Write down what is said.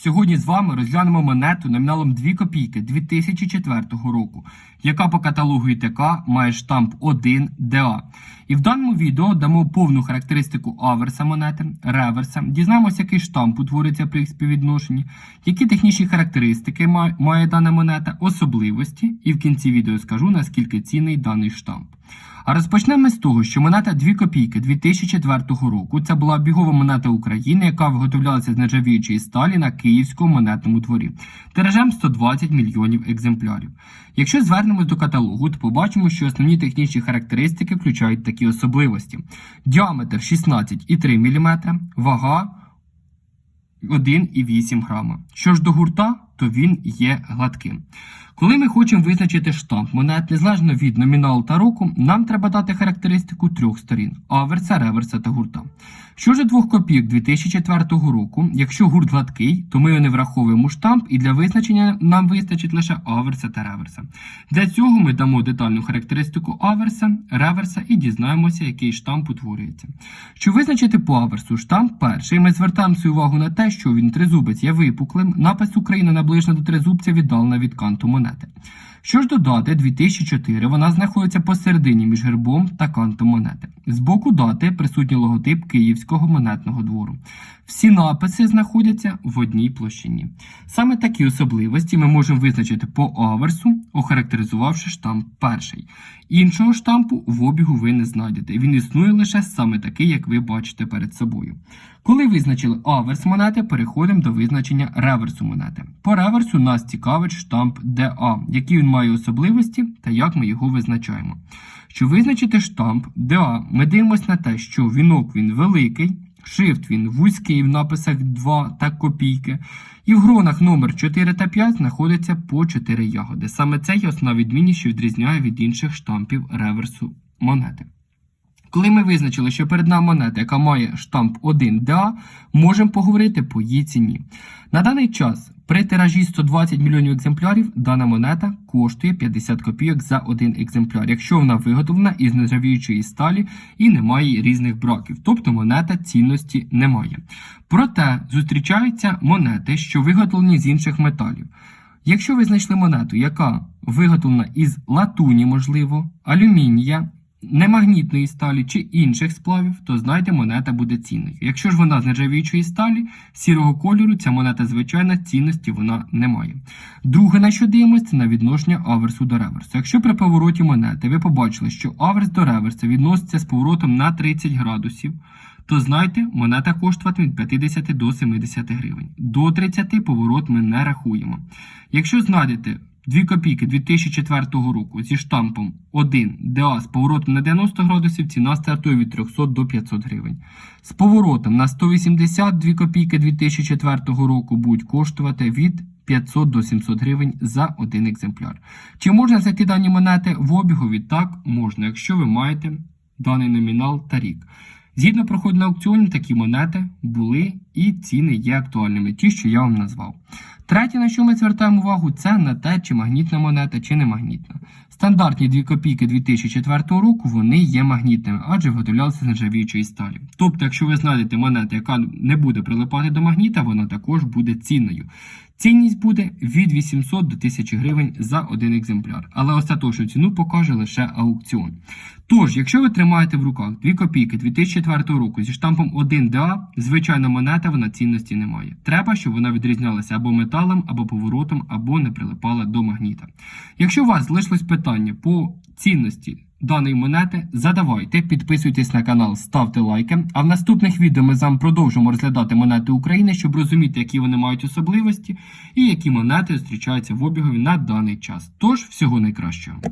Сьогодні з вами розглянемо монету номіналом 2 копійки 2004 року, яка по каталогу ІТК має штамп 1 ДА. І в даному відео дамо повну характеристику аверса монети, реверса, дізнаємося, який штамп утворюється при їх співвідношенні, які технічні характеристики має дана монета, особливості, і в кінці відео скажу, наскільки цінний даний штамп. А розпочнемо з того, що монета 2 копійки 2004 року це була бігова монета України, яка виготовлялася з нержавіючої сталі на київському монетному дворі, тиражем 120 мільйонів екземплярів. Якщо звернемось до каталогу, то побачимо, що основні технічні характеристики включають такі особливості: діаметр 16,3 мм, вага 1,8 грама. Що ж до гурта, то він є гладким. Коли ми хочемо визначити штамп монет, незалежно від номіналу та року, нам треба дати характеристику трьох сторін аверса, реверса та гурта. Що ж двох копійок 2004 року, якщо гурт гладкий, то ми не враховуємо штамп, і для визначення нам вистачить лише аверса та реверса. Для цього ми дамо детальну характеристику аверса, реверса і дізнаємося, який штамп утворюється. Щоб визначити по аверсу штамп перший, ми звертаємо свою увагу на те, що він тризубець є випуклим, напис Україна наближена до тризубця віддалена від канту монети. Що ж до дати 2004, вона знаходиться посередині між гербом та кантом монети. З боку дати присутній логотип Київського монетного двору. Всі написи знаходяться в одній площині. Саме такі особливості ми можемо визначити по аверсу, охарактеризувавши штамп перший. Іншого штампу в обігу ви не знайдете. Він існує лише саме такий, як ви бачите перед собою. Коли визначили аверс монети, переходимо до визначення реверсу монети. По реверсу нас цікавить штамп DA, які він має особливості та як ми його визначаємо. Щоб визначити штамп DA, ми дивимося на те, що вінок він великий, шрифт він вузький в написах 2 та копійки, і в гронах номер 4 та 5 знаходиться по 4 ягоди. Саме це є основна відмінність, що відрізняє від інших штампів реверсу монети. Коли ми визначили, що перед нами монета, яка має штамп 1 ДА, можемо поговорити по її ціні. На даний час при тиражі 120 мільйонів екземплярів дана монета коштує 50 копійок за один екземпляр, якщо вона виготовлена із нержавіючої сталі і не має різних браків, тобто монета цінності не має. Проте зустрічаються монети, що виготовлені з інших металів. Якщо ви знайшли монету, яка виготовлена із латуні, можливо, алюмінія, немагнітної сталі чи інших сплавів, то знайте, монета буде цінною. Якщо ж вона з нержавіючої сталі, сірого кольору, ця монета звичайна цінності вона не має. Друге, на що дивимося, це на відношення аверсу до реверсу. Якщо при повороті монети ви побачили, що аверс до реверса відноситься з поворотом на 30 градусів, то знайте, монета коштуватиме від 50 до 70 гривень. До 30 поворот ми не рахуємо. Якщо знайдете 2 копійки 2004 року зі штампом 1 ДА з поворотом на 90 градусів, ціна стартує від 300 до 500 гривень. З поворотом на 182 копійки 2004 року будуть коштувати від 500 до 700 гривень за один екземпляр. Чи можна знайти дані монети в обігові? Так, можна, якщо ви маєте даний номінал та рік. Згідно проходу на аукціоні, такі монети були і ціни є актуальними, ті, що я вам назвав. Третє, на що ми звертаємо увагу, це на те, чи магнітна монета, чи не магнітна. Стандартні 2 копійки 2004 року вони є магнітними, адже виготовлялися з нержавіючої сталі. Тобто, якщо ви знайдете монету, яка не буде прилипати до магніта, вона також буде цінною. Цінність буде від 800 до 1000 гривень за один екземпляр, але остаточну ціну покаже лише аукціон. Тож, якщо ви тримаєте в руках 2 копійки 2004 року зі штампом 1 ДА, звичайна монета вона цінності не має. Треба, щоб вона відрізнялася або металом, або поворотом, або не прилипала до магніта. Якщо у вас залишилось питання по цінності даної монети, задавайте, підписуйтесь на канал, ставте лайки. А в наступних відео ми з вами продовжимо розглядати монети України, щоб розуміти, які вони мають особливості і які монети зустрічаються в обігові на даний час. Тож, всього найкращого.